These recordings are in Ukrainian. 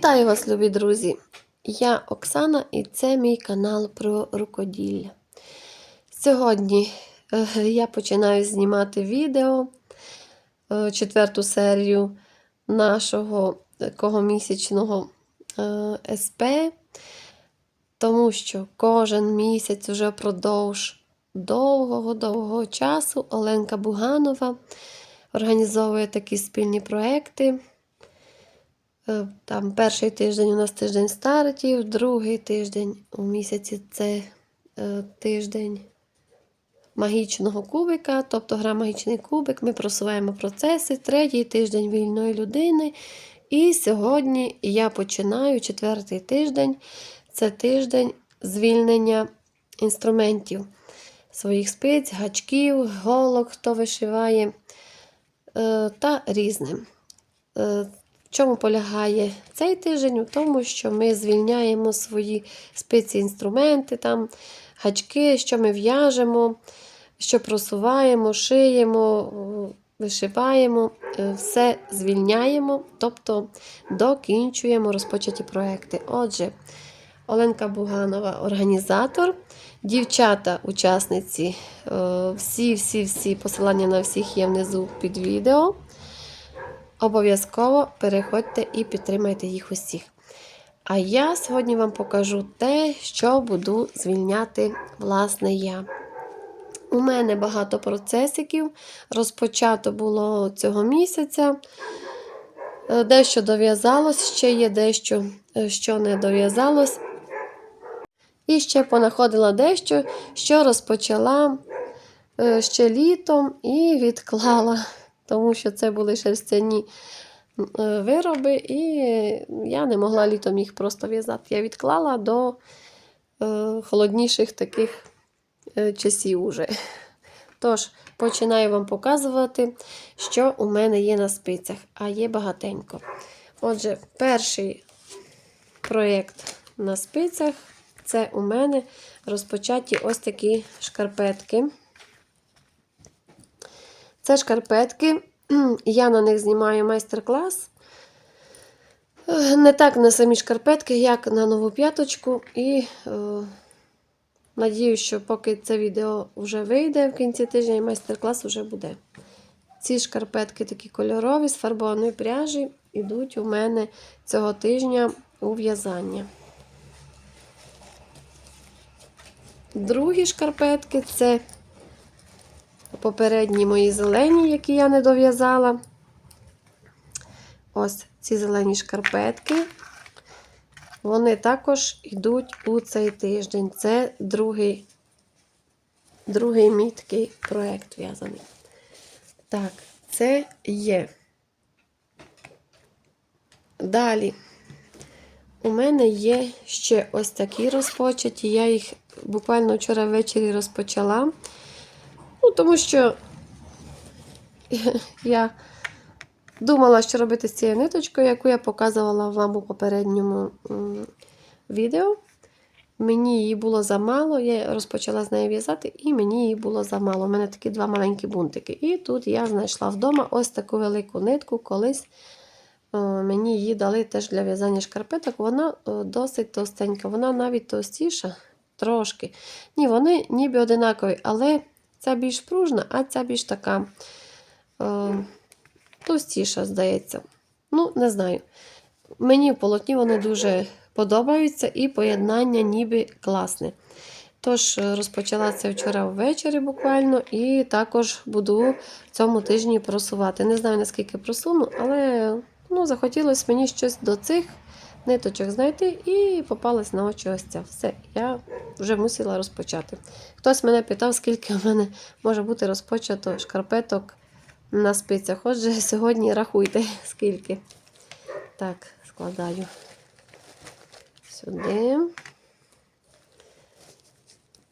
Вітаю вас, любі друзі! Я Оксана і це мій канал про рукоділля. Сьогодні е, я починаю знімати відео, е, четверту серію нашого такого місячного е, СП, тому що кожен місяць уже впродовж довгого-довгого часу Оленка Буганова організовує такі спільні проекти. Е, Там перший тиждень у нас тиждень стартів, другий тиждень у місяці це е, тиждень магічного кубика, тобто гра магічний кубик. Ми просуваємо процеси, третій тиждень вільної людини. І сьогодні я починаю четвертий тиждень це тиждень звільнення інструментів своїх спиць, гачків, голок, хто вишиває е, та різним. Е, в чому полягає цей тиждень? У тому, що ми звільняємо свої спиці інструменти, там, гачки, що ми в'яжемо, що просуваємо, шиємо, вишиваємо, е, все звільняємо, тобто докінчуємо розпочаті проекти. Отже, Оленка Буганова організатор. Дівчата, учасниці, всі-всі-всі посилання на всіх є внизу під відео. Обов'язково переходьте і підтримайте їх усіх. А я сьогодні вам покажу те, що буду звільняти, власне, я. У мене багато процесиків. Розпочато було цього місяця. Е, Дещо дов'язалось, ще є дещо, е, що не дов'язалось. І ще понаходила дещо, що розпочала е, ще літом і відклала тому що це були шерстяні е, вироби, і я не могла літом їх просто в'язати. Я відклала до е, холодніших таких е, часів уже. Тож, починаю вам показувати, що у мене є на спицях, а є багатенько. Отже, перший проєкт на спицях це у мене розпочаті ось такі шкарпетки. Це шкарпетки. Я на них знімаю майстер-клас. Не так на самі шкарпетки, як на нову п'яточку. І е, надію, що поки це відео вже вийде в кінці тижня, і майстер-клас вже буде. Ці шкарпетки такі кольорові з фарбованої пряжі йдуть у мене цього тижня у в'язання. Другі шкарпетки це попередні мої зелені, які я не дов'язала. Ось ці зелені шкарпетки. Вони також йдуть у цей тиждень. Це другий другий мій такий проєкт в'язаний. Так, це є. Далі. У мене є ще ось такі розпочаті. Я їх буквально вчора ввечері розпочала. Тому що я думала, що робити з цією ниточкою, яку я показувала вам у попередньому відео. Мені її було замало, я розпочала з нею в'язати, і мені її було замало. У мене такі два маленькі бунтики. І тут я знайшла вдома ось таку велику нитку. Колись мені її дали теж для в'язання шкарпеток. Вона досить товстенька, вона навіть товстіша трошки. Ні, вони ніби одинакові, але Ця більш пружна, а ця більш така е, товстіша, здається. Ну, не знаю. Мені в полотні вони дуже подобаються і поєднання ніби класне. Тож, розпочала це вчора ввечері буквально, і також буду цьому тижні просувати. Не знаю, наскільки просуну, але ну, захотілося мені щось до цих ниточок знайти і попалась на очі ось ця. Все, я вже мусила розпочати. Хтось мене питав, скільки в мене може бути розпочато шкарпеток на спицях. Отже, сьогодні рахуйте, скільки. Так, складаю сюди.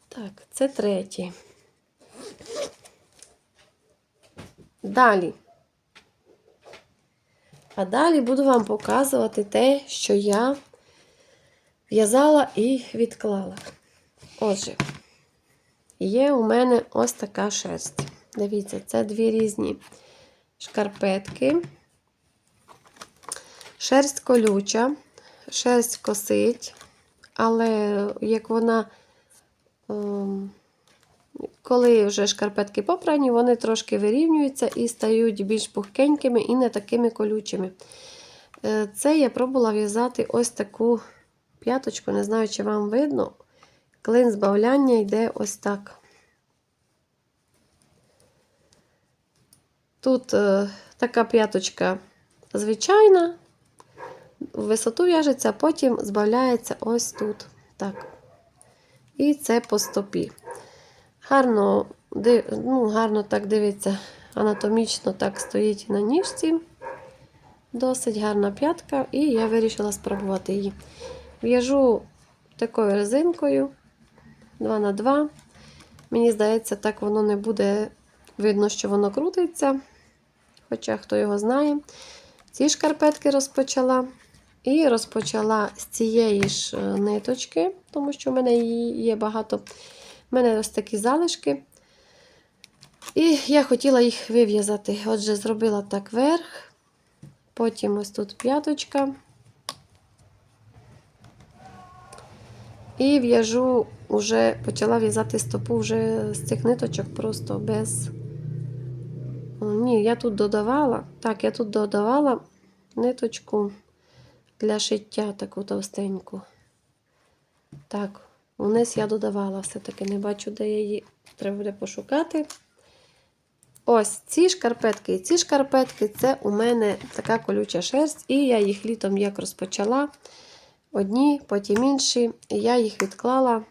Так, це третій. Далі. А далі буду вам показувати те, що я в'язала і відклала. Отже, є у мене ось така шерсть. Дивіться, це дві різні шкарпетки. Шерсть колюча, шерсть косить, але як вона, ем, коли вже шкарпетки попрані, вони трошки вирівнюються і стають більш пухкенькими і не такими колючими. Е, Це я пробувала в'язати ось таку п'яточку, не знаю, чи вам видно. Клин збавляння йде ось так. Тут е, така п'яточка звичайна, в висоту в'яжеться, а потім збавляється ось тут. Так. І це по стопі. Гарно, ну, гарно так дивиться, анатомічно так стоїть на ніжці. Досить гарна п'ятка, і я вирішила спробувати її. В'яжу такою резинкою 2х2. Мені здається, так воно не буде видно, що воно крутиться. Хоча хто його знає. Ці шкарпетки розпочала. І розпочала з цієї ж е, ниточки, тому що в мене її є багато. У мене ось такі залишки. І я хотіла їх вив'язати. Отже, зробила так верх, потім ось тут п'яточка. І в'яжу, вже почала в'язати стопу вже з цих ниточок, просто без. О, Ні, я тут додавала. Так, я тут додавала ниточку для шиття таку товстеньку. Так, вниз я додавала все-таки, не бачу, де я її треба буде пошукати. Ось ці шкарпетки і ці шкарпетки це у мене така колюча шерсть, і я їх літом як розпочала. Одні, потім інші. І я їх відклала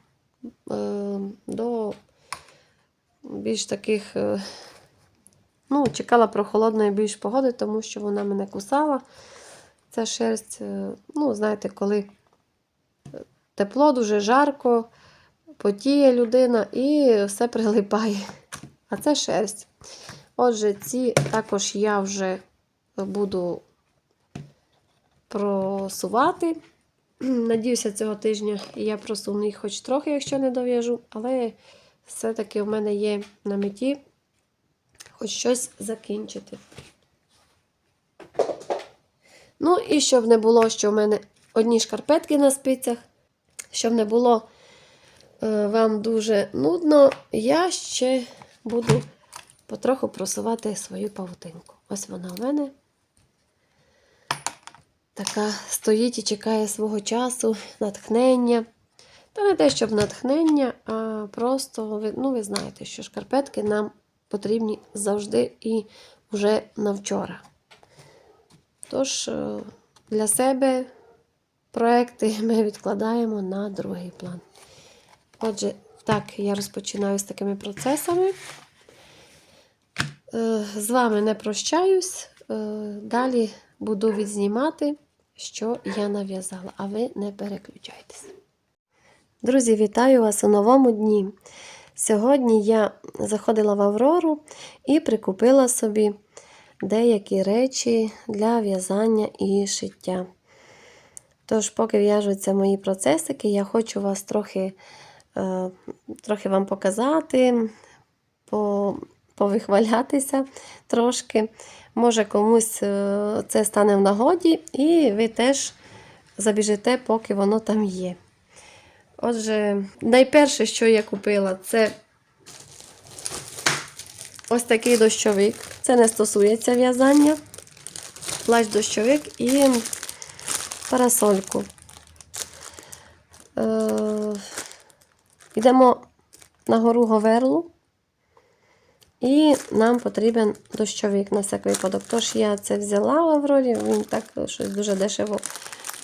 е, до більш таких, е, ну, чекала прохолодної більш погоди, тому що вона мене кусала. Ця шерсть, е, ну, знаєте, коли тепло, дуже жарко, потіє людина і все прилипає. А це шерсть. Отже, ці також я вже буду просувати. Надіюся, цього тижня я просуну їх хоч трохи, якщо не дов'яжу, але все-таки в мене є на меті хоч щось закінчити. Ну, і щоб не було, що в мене одні шкарпетки на спицях, щоб не було е, вам дуже нудно, я ще буду потроху просувати свою павутинку. Ось вона в мене така стоїть і чекає свого часу, натхнення. Та не те, щоб натхнення, а просто, ну, ви знаєте, що шкарпетки нам потрібні завжди і вже на вчора. Тож, е, для себе проекти ми відкладаємо на другий план. Отже, так, я розпочинаю з такими процесами. Е, З вами не прощаюсь. Е, Далі буду відзнімати, що я нав'язала, а ви не переключайтесь. Друзі, вітаю вас у новому дні. Сьогодні я заходила в Аврору і прикупила собі деякі речі для в'язання і шиття. Тож, поки в'яжуться мої процесики, я хочу вас трохи, е, трохи вам показати, по, повихвалятися трошки. Може, комусь е, це стане в нагоді, і ви теж забіжите, поки воно там є. Отже, найперше, що я купила, це ось такий дощовик. Це не стосується в'язання. Плащ-дощовик і парасольку. Е, Йдемо на гору Говерлу. І нам потрібен дощовик на всяк випадок. Тож я це взяла в Аврорі, він так щось дуже дешево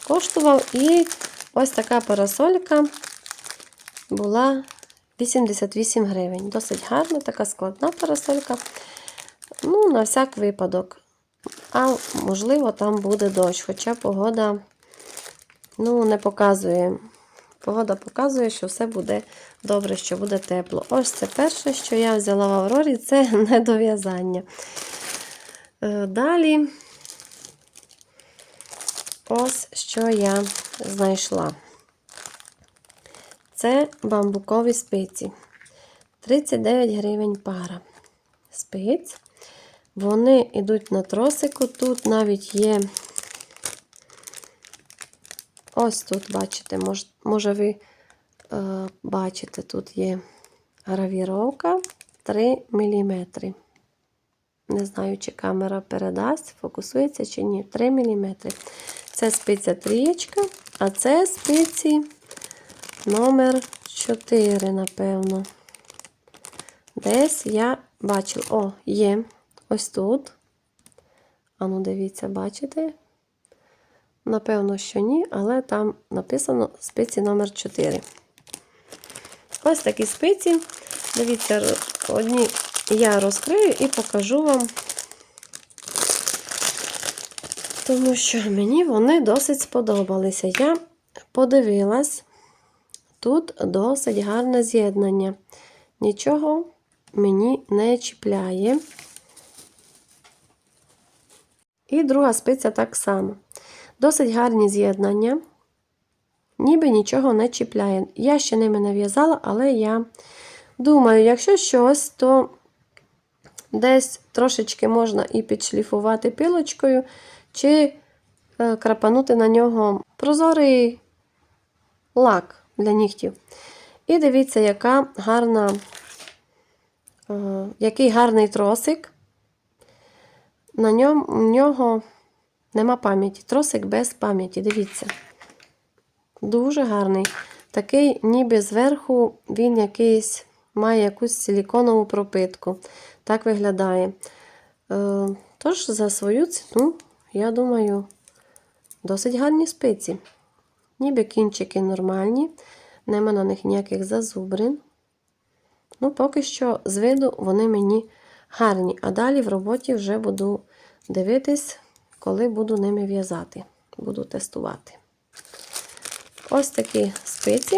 коштував. І ось така парасолька була 88 гривень. Досить гарна, така складна парасолька. Ну, на всяк випадок. А можливо, там буде дощ. Хоча погода ну, не показує. Погода показує, що все буде добре, що буде тепло. Ось це перше, що я взяла в Аврорі, це недов'язання. Е, Далі, ось що я знайшла. Це бамбукові спиці. 39 гривень пара спиць. Вони йдуть на тросику. Тут навіть є Ось тут, бачите, мож, може ви е, бачите, тут є гравіровка 3 мм. Не знаю, чи камера передасть, фокусується чи ні. 3 мм. Це спиця трієчка, а це спиці номер 4, напевно. Десь я бачила. О, є. Ось тут. Ану, дивіться, бачите? Напевно, що ні, але там написано спиці номер 4. Ось такі спиці. Дивіться, одні я розкрию і покажу вам. Тому що мені вони досить сподобалися. Я подивилась, тут досить гарне з'єднання. Нічого мені не чіпляє. І друга спиця так само. Досить гарні з'єднання, ніби нічого не чіпляє. Я ще ними не в'язала, але я думаю, якщо щось, то десь трошечки можна і підшліфувати пілочкою, чи е, крапанути на нього прозорий лак для нігтів. І дивіться, яка гарна, е, який гарний тросик. На ньому, нього нема пам'яті. Тросик без пам'яті. Дивіться. Дуже гарний. Такий, ніби зверху він якийсь має якусь силіконову пропитку. Так виглядає. Е, тож, за свою ціну, я думаю, досить гарні спиці. Ніби кінчики нормальні, нема на них ніяких зазубрин. Ну, поки що, з виду, вони мені гарні. А далі в роботі вже буду дивитись, коли буду ними в'язати. Буду тестувати. Ось такі спиці.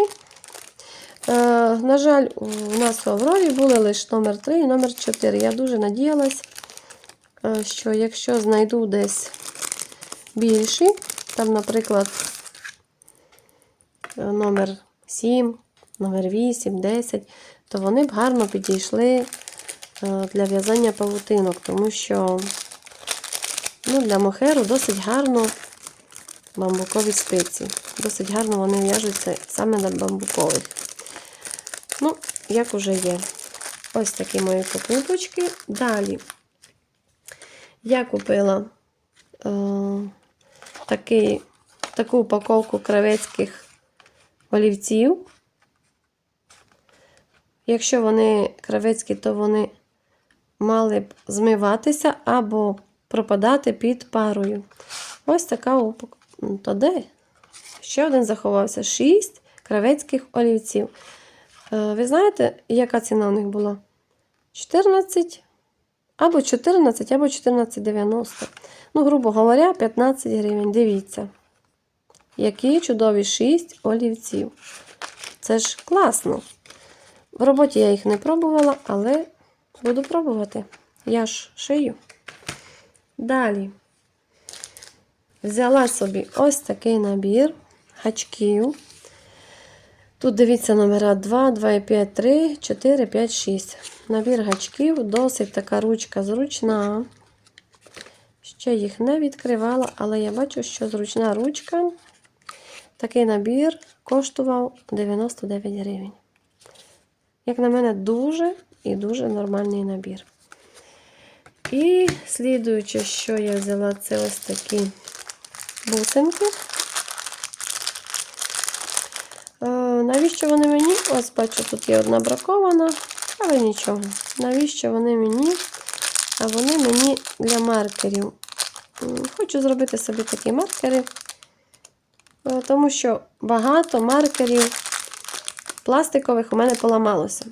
Е, на жаль, у нас в Аврорі були лише номер 3 і номер 4. Я дуже надіялась, е, що якщо знайду десь більші, там, наприклад, е, номер 7, номер 8, 10, то вони б гарно підійшли для в'язання павутинок, тому що ну, для мохеру досить гарно бамбукові спиці. Досить гарно вони в'яжуться саме на бамбукових. Ну, як уже є. Ось такі мої покупочки. Далі я купила е, такий, таку упаковку кравецьких олівців. Якщо вони кравецькі, то вони мали б змиватися або пропадати під парою. Ось така упаковка. То де? Ще один заховався. Шість кравецьких олівців. Е, Ви знаєте, яка ціна у них була? 14 або 14, або 14,90. Ну, грубо говоря, 15 гривень. Дивіться. Які чудові 6 олівців. Це ж класно. В роботі я їх не пробувала, але буду пробувати. Я ж шию. Далі. Взяла собі ось такий набір гачків. Тут дивіться номера 2, 2, 5, 3, 4, 5, 6. Набір гачків, досить така ручка зручна. Ще їх не відкривала, але я бачу, що зручна ручка. Такий набір коштував 99 гривень. Як на мене, дуже і дуже нормальний набір. І слідуюче, що я взяла, це ось такі бусинки. Е, навіщо вони мені? Ось бачу, тут є одна бракована, але нічого. Навіщо вони мені? А вони мені для маркерів. Хочу зробити собі такі маркери, е, тому що багато маркерів пластикових у мене поламалося.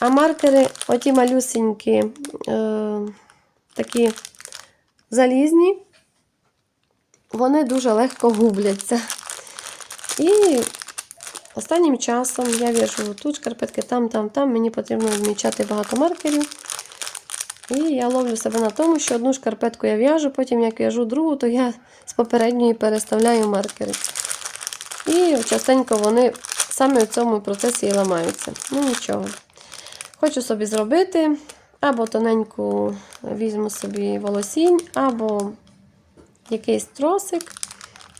А маркери, оті малюсенькі, е, такі залізні, вони дуже легко губляться. І останнім часом я в'яжу тут шкарпетки, там, там, там. Мені потрібно відмічати багато маркерів. І я ловлю себе на тому, що одну шкарпетку я в'яжу, потім як в'яжу другу, то я з попередньої переставляю маркери. І частенько вони саме в цьому процесі і ламаються. Ну нічого. Хочу собі зробити або тоненьку візьму собі волосінь, або якийсь тросик.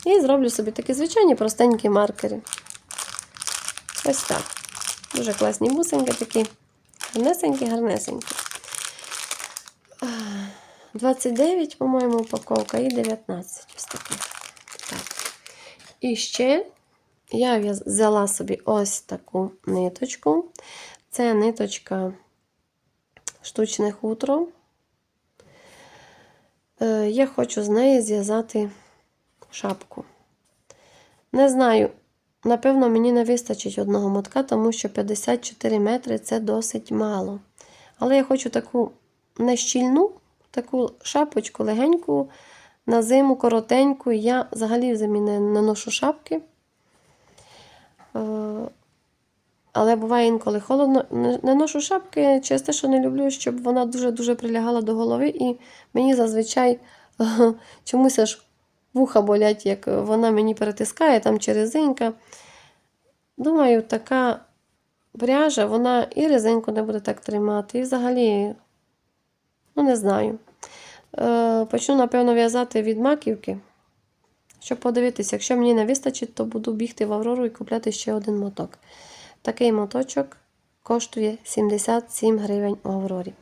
І зроблю собі такі звичайні простенькі маркери. Ось так. Дуже класні бусинки такі. Гарнесенькі, гарнесенькі. 29, по-моєму, упаковка і 19. Ось такі. Так. І ще я взяла собі ось таку ниточку. Це ниточка штучне хутро. Е, Я хочу з неї зв'язати шапку. Не знаю, напевно, мені не вистачить одного мотка, тому що 54 метри це досить мало. Але я хочу таку не щільну, таку шапочку легеньку, на зиму коротеньку. Я взагалі в зимі не, не ношу шапки. Е, Але буває інколи холодно. Не, ношу шапки через те, що не люблю, щоб вона дуже-дуже прилягала до голови. І мені зазвичай чомусь аж вуха болять, як вона мені перетискає там чи резинка. Думаю, така пряжа, вона і резинку не буде так тримати. І взагалі, ну не знаю. Е, Почну, напевно, в'язати від маківки. Щоб подивитися, якщо мені не вистачить, то буду бігти в Аврору і купляти ще один моток. Такий моточок коштує 77 гривень у Аврорі.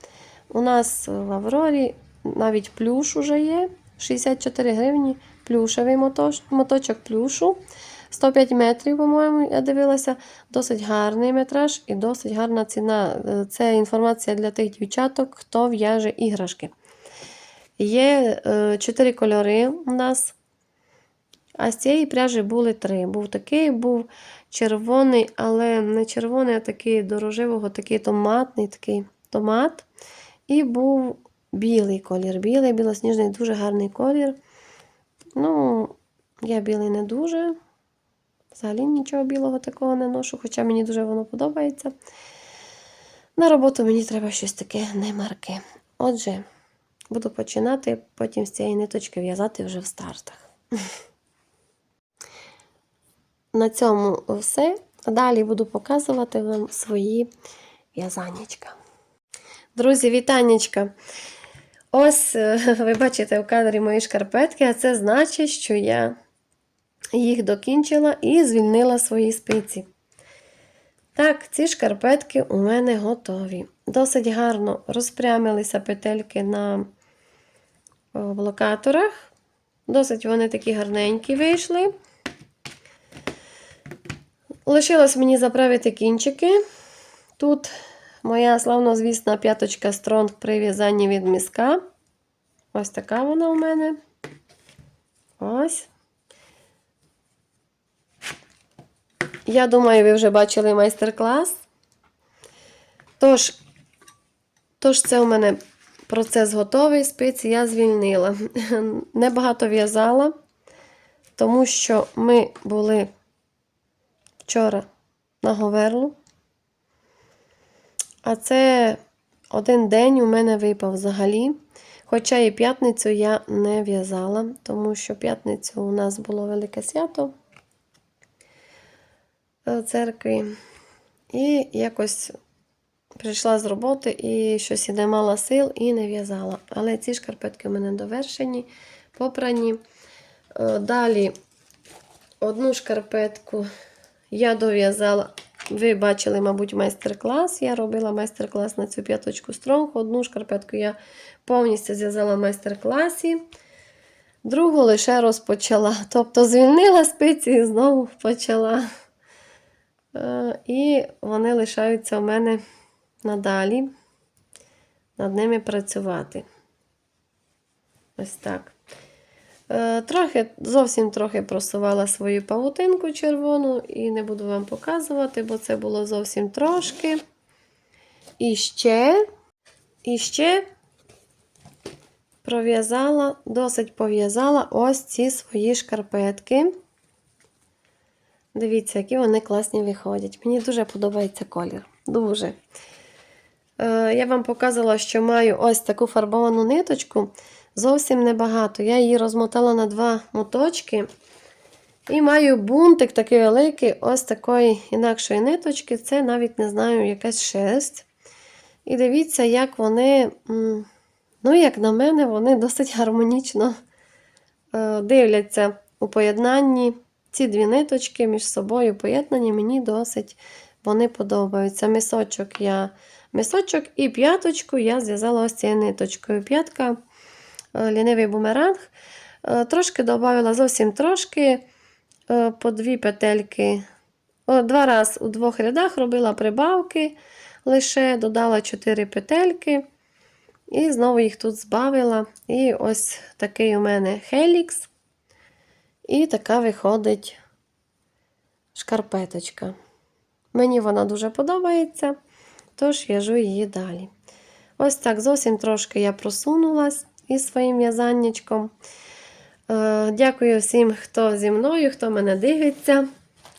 У нас в Аврорі навіть плюш уже є. 64 гривні плюшевий моточ, моточок плюшу. 105 метрів, по-моєму, я дивилася. Досить гарний метраж і досить гарна ціна. Це інформація для тих дівчаток, хто в'яже іграшки. Є е, 4 кольори у нас. А з цієї пряжі були три. Був такий, був червоний, але не червоний, а такий до рожевого, такий томатний такий томат. І був білий колір. Білий, білосніжний, дуже гарний колір. Ну, я білий не дуже. Взагалі нічого білого такого не ношу, хоча мені дуже воно подобається. На роботу мені треба щось таке немарке. Отже, буду починати, потім з цієї ниточки в'язати вже в стартах. На цьому все. Далі буду показувати вам свої в'язаннячка. Друзі, вітаннячка! Ось е, ви бачите в кадрі мої шкарпетки, а це значить, що я їх докінчила і звільнила свої спиці. Так, ці шкарпетки у мене готові. Досить гарно розпрямилися петельки на блокаторах. Досить вони такі гарненькі вийшли. Лишилось мені заправити кінчики. Тут моя славнозвісна п'яточка Стронг при в'язанні від міска. Ось така вона у мене. Ось. Я думаю, ви вже бачили майстер-клас. Тож, тож, це у мене процес готовий, спиці я звільнила. Небагато в'язала, тому що ми були вчора на Говерлу. А це один день у мене випав взагалі. Хоча і п'ятницю я не в'язала, тому що п'ятницю у нас було велике свято в церкві. І якось прийшла з роботи і щось і не мала сил і не в'язала. Але ці шкарпетки у мене довершені, попрані. Е, Далі одну шкарпетку я дов'язала. Ви бачили, мабуть, майстер-клас. Я робила майстер-клас на цю п'яточку Стронг. Одну шкарпетку я повністю зв'язала в майстер-класі. Другу лише розпочала. Тобто звільнила спиці і знову почала. Е, І вони лишаються у мене надалі над ними працювати. Ось так. Е, Трохи, зовсім трохи просувала свою павутинку червону і не буду вам показувати, бо це було зовсім трошки. І ще, і ще пров'язала, досить пов'язала ось ці свої шкарпетки. Дивіться, які вони класні виходять. Мені дуже подобається колір. Дуже. Е, я вам показувала, що маю ось таку фарбовану ниточку. Зовсім небагато. Я її розмотала на два моточки. І маю бунтик такий великий, ось такої інакшої ниточки. Це навіть не знаю, якась шерсть. І дивіться, як вони, ну, як на мене, вони досить гармонічно е, дивляться у поєднанні ці дві ниточки між собою поєднані, мені досить вони подобаються. Мисочок я мисочок і п'яточку я зв'язала ось цією ниточкою. П'ятка, лінивий бумеранг. Е, Трошки додала зовсім трошки, е, по дві петельки. Два рази у двох рядах робила прибавки, лише додала 4 петельки. І знову їх тут збавила. І ось такий у мене хелікс. І така виходить шкарпеточка. Мені вона дуже подобається, тож в'яжу її далі. Ось так зовсім трошки я просунулась із своїм в'язаннячком. Е, Дякую всім, хто зі мною, хто мене дивиться,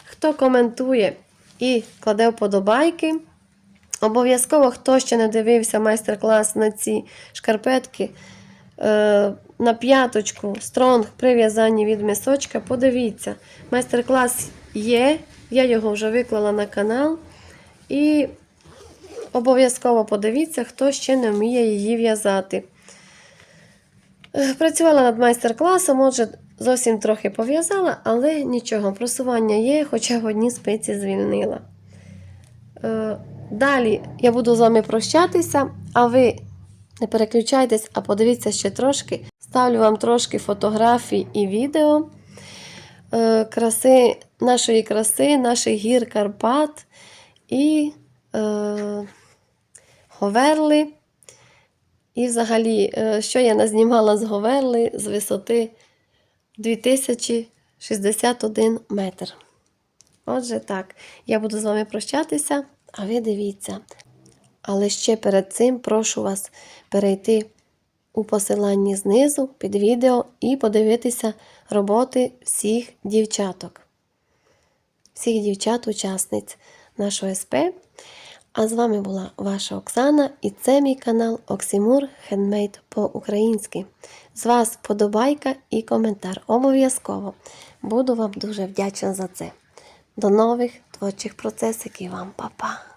хто коментує і кладе вподобайки. Обов'язково, хто ще не дивився майстер-клас на ці шкарпетки, е, на п'яточку стронг при в'язанні від мисочка, подивіться. Майстер-клас є, я його вже виклала на канал. І обов'язково подивіться, хто ще не вміє її в'язати. Е, Працювала над майстер-класом, отже, зовсім трохи пов'язала, але нічого, просування є, хоча в одній спиці звільнила. Е, Далі я буду з вами прощатися, а ви не переключайтесь, а подивіться ще трошки. Ставлю вам трошки фотографій і відео е, краси, нашої краси, наших гір Карпат і е, Говерли. І взагалі, е, що я назнімала з Говерли з висоти 2061 метр. Отже, так, я буду з вами прощатися, а ви дивіться. Але ще перед цим прошу вас перейти у посиланні знизу під відео і подивитися роботи всіх дівчаток, всіх дівчат-учасниць нашого СП. А з вами була ваша Оксана, і це мій канал Оксимур Хендмейд по-українськи. З вас вподобайка і коментар. Обов'язково. Буду вам дуже вдячна за це. До нових творчих процесиків вам, Па-па!